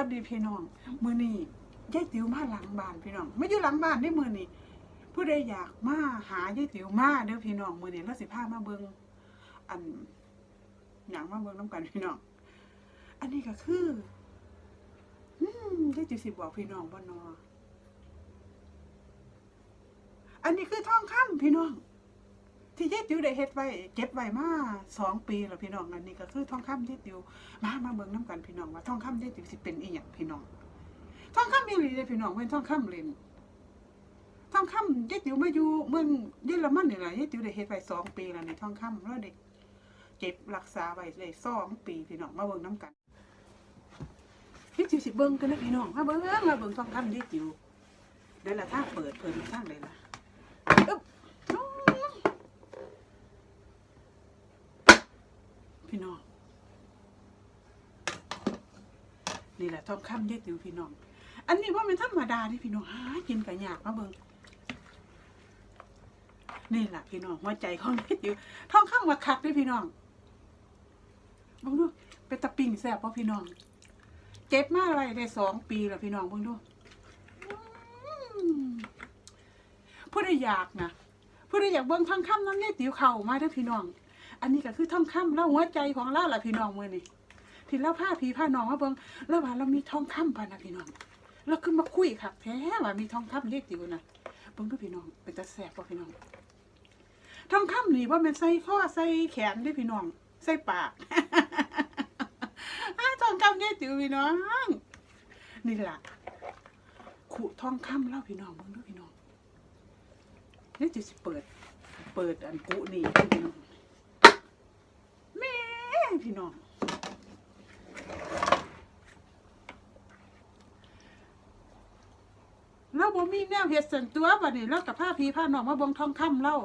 วัสดีพี่น้อง มือนี้ยายติ๋วมาหลังบ้านพี่น้องไม่อยู่หลังบ้านได้มือนี้ผู้ใดอยากมาหายายติ๋วมาเด้อพี่น้องมือนี้เราสิพามาเบิงอันหยังมาเบิงน้ำกันพี่น้อง อันนี้ก็คือ อืมยายติ๋วสิบอกพี่น้องบ่นออันนี้คือทองคำพี่น้อง ที่ยายติ๋วได้เฮ็ดไว้เก็บไว้มาสองปีแล้วพี่น้องอันนี้ก็คือทองคำยายติ๋วมามาเบิ่งน้ำกันพี่น้องว่าทองคำยายติ๋วสิเป็นอีหยังพี่น้องทองคำอีหลีเลยพี่น้องเป็นทองคำเล่นทองคำยายติ๋วมาอยู่เมืองเยอรมันนี่แหละยายติ๋วได้เฮ็ดไว้สองปีแล้วในทองคำแล้วเด็กเก็บรักษาไว้เลยสองปีพี่น้องมาเบิ่งน้ำกันยายติ๋วสิเบิ่งกันนะพี่น้องมาเบิ่งมาเบิ่งทองคำยายติ๋วเดี๋ยวละทาเปิดเพิ่นทางเลยละอึ๊บ พี่น้อง นี่แหละทองคำเด็ดติวพี่น้อง อันนี้ว่ามันธรรมดาที่พี่น้องหากินกับยากมาเบิ่งนี่แหละพี่น้องหัวใจของเด็ดติวทองคำว่าคักเด้พี่น้องเบิ่งดูเป็นตะปิ่งแซ่บป่ะพี่น้อง เจ็บมากเลยได้สองปีแล้วพี่น้องเบิ่งดูผู้ใดอยากนะผู้ใดอยากเบิ่งทองคำน้ำเด็ดติวเข่ามาเด้อพี่น้อง อันนี้ก็คือทองคำเล่าหัวใจของเราล่ะพี่น้องมือนี่ที่เล่าผ้าผีผ้าน้องมาเบิ่งแล้วว่าเรามีทองคำพะนะพี่น้องเราขึ้นมาคุยค่ะแท้ว่ามีทองคำเรียกติวนะเบิ่งดูพี่น้องเป็นตาแสบป่ะพี่น้องทองคำนี่ว่ามันใส่ข้อใส่แขนได้พี่น้อง ใส่ปากทองคำเรียกติวพี่น้องนี่แหละขุทองคำเล่าพี่น้องเบิ่งดูพี่น้องนี่จะเปิด เปิดอันกุนี่พี่น้อง พี่น้องเราบ่มีแนวเฮ็ดส่วนตัวบัดนี้เรากับผ้าพีผ้าน้องมาเบิ่งทองคำเรา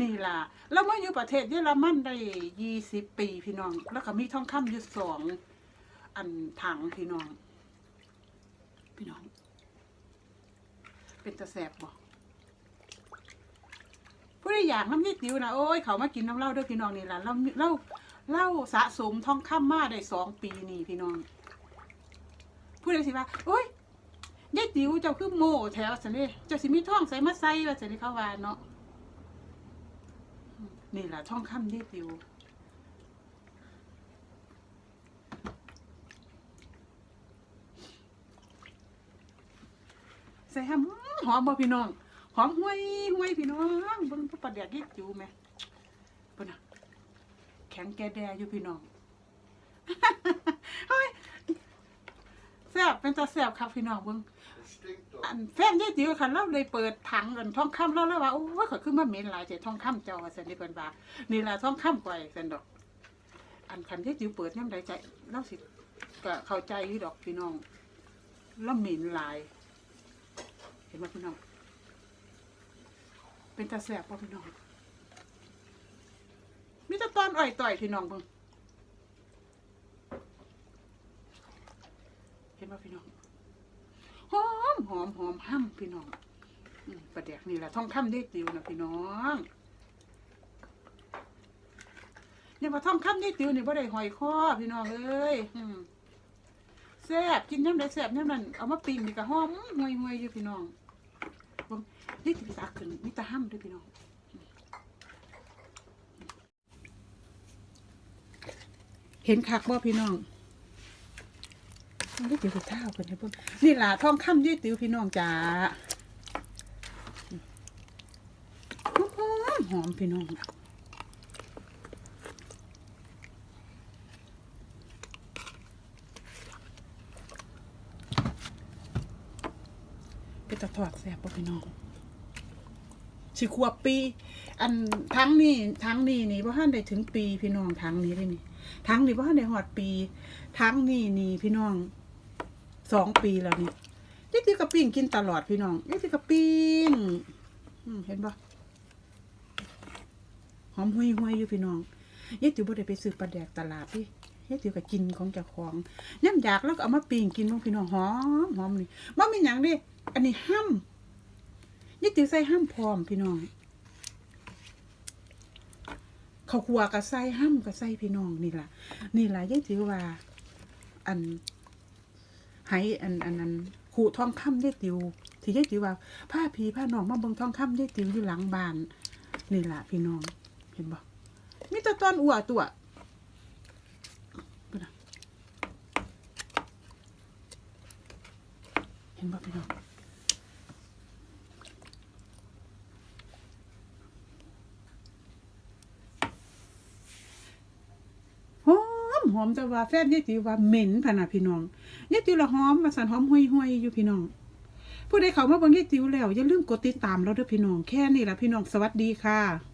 นี่ล่ะเรามาอยู่ประเทศเยอรมันได้ยี่สิบปีพี่น้อง แล้วก็มีทองคำอยู่สองอันถังพี่น้อง พี่น้อง เป็นตะแสบบ่ผู้ใดอยากน้ำยี่ติ๋วนะโอ้ยเขามากินน้ำเหล้าด้วยพี่น้องนี่ล่ะเราเรา เราสะสมทองคำมาได้สองปีนี่พี่น้องผู้ใดสิว่าโอ้ยยายติ๋วเจ้าคือโม่แถวสันนี่เจ้าสิมีทองใส่มาใส่ว่าสันนี่เขาว่าเนาะนี่แหละทองคำยายติ๋วใส่หอมหอมบ่พี่น้องหอมห้วยห้วยพี่น้องเบิ่งพระประเดี๋ยวยี่จิ๋วไหมเบิ่งน่ะ แข็งแกแดอยู่พี่น้องเฮ้ยแซ่บเป็นตาแซ่บครับพี่น้องเบิ่ง Das stinkt doch. อันแฟนยี่จิ๋วค่ะเราเลยเปิดถังเงินทองคำแล้วแล้วว่าโอ้ยขอยขึ้นมาเหม็นหลายเจ็ทองคำเจ้าว่าสันนี่เพิ่นว่านี่ล่ะทองคำก่อยสันดอก อันคันยี่จิ๋วเปิดย่ำใดใจเราสิก็เข้าใจอยู่ดอกพี่น้องแล้วเหม็นหลาย เห็นไหมพี่น้องเป็นตาแสบป่ะพี่น้อง มีแตะตอนอ่อยต่อยพี่น้องเบิ่งเห็นป่ะพี่น้องหอมหอมหอมห้ำพี่น้องประเดี๋ยวนี่แหละท่องคำได้ติวนะพี่น้องเนี่ยมาท่องคำได้ติวนี่บ่ได้หอยคอพี่น้องเอ้ยแซ่บกินน้ำได้แซ่บน้ำนั้นเอามาปิ้งนี่ก็หอมห่วยห่วยๆอยู่พี่น้องนี่ติดตาขึ้นมีตาห้ำด้วยพี่น้อง เห็นคักบ่พี่น้องนี่ติ๋วกับข้าวกันนะเพิ่นนี่ล่ะทองคำยี่ติ๋วพี่น้องจ้าหอมพี่น้องเป็นตะทอดแซ่บป่ะพี่น้อง สิขวบปี อันทั้งนี้ทั้งนี้นี่บ่ทันได้ถึงปีพี่น้องทั้งนี้เลยนี่ทั้งนี้บ่ทันได้ฮอดปีทั้งนี้นี่พี่น้องสองปีแล้วนี่ยี่ติกระปิ้งกินตลอดพี่น้องยี่ติกระปิ้งเห็นบ่หอมหุยหุยๆอยู่พี่น้องยี่ติวบ่ได้ไปซื้อปลาแดกตลาดพี่ยี่ติวก็กินของเจ้าของย่ำอยากแล้วก็เอามาปิ้งกินของพี่น้องหอมหอมนี่บ่มีหยังเดิอันนี้ห้ำ ยี่ติ๋วใส่ห้ามพร้อมพี่น้องเขาวขัวกับใส่ห้ามกับใส่พี่น้องนี่ล่ะ นี่ล่ะยี่ติ๋วว่า อันไหอันอันนั้นขู่ทองคำได้ติวที่ยายติวว่าผ้าผีผ้าน้องมาเบิ่งทองคำได้ติวอยู่หลังบ้าน นี่ล่ะพี่น้อง เห็นบ่มีแต่ตอนอัวตัวเห็นบ่พี่น้อง หอม หอมแต่ว่าแฟนยายติวว่าเหม็นพะนะพี่น้องยายติวละหอมว่าสันหอมห่วยห่วยๆอยู่พี่น้องผู้ใดเขามาเบิ่งยายติวแล้วอย่าลืมกดติดตามเราด้วยพี่น้องแค่นี้ละพี่น้องสวัสดีค่ะ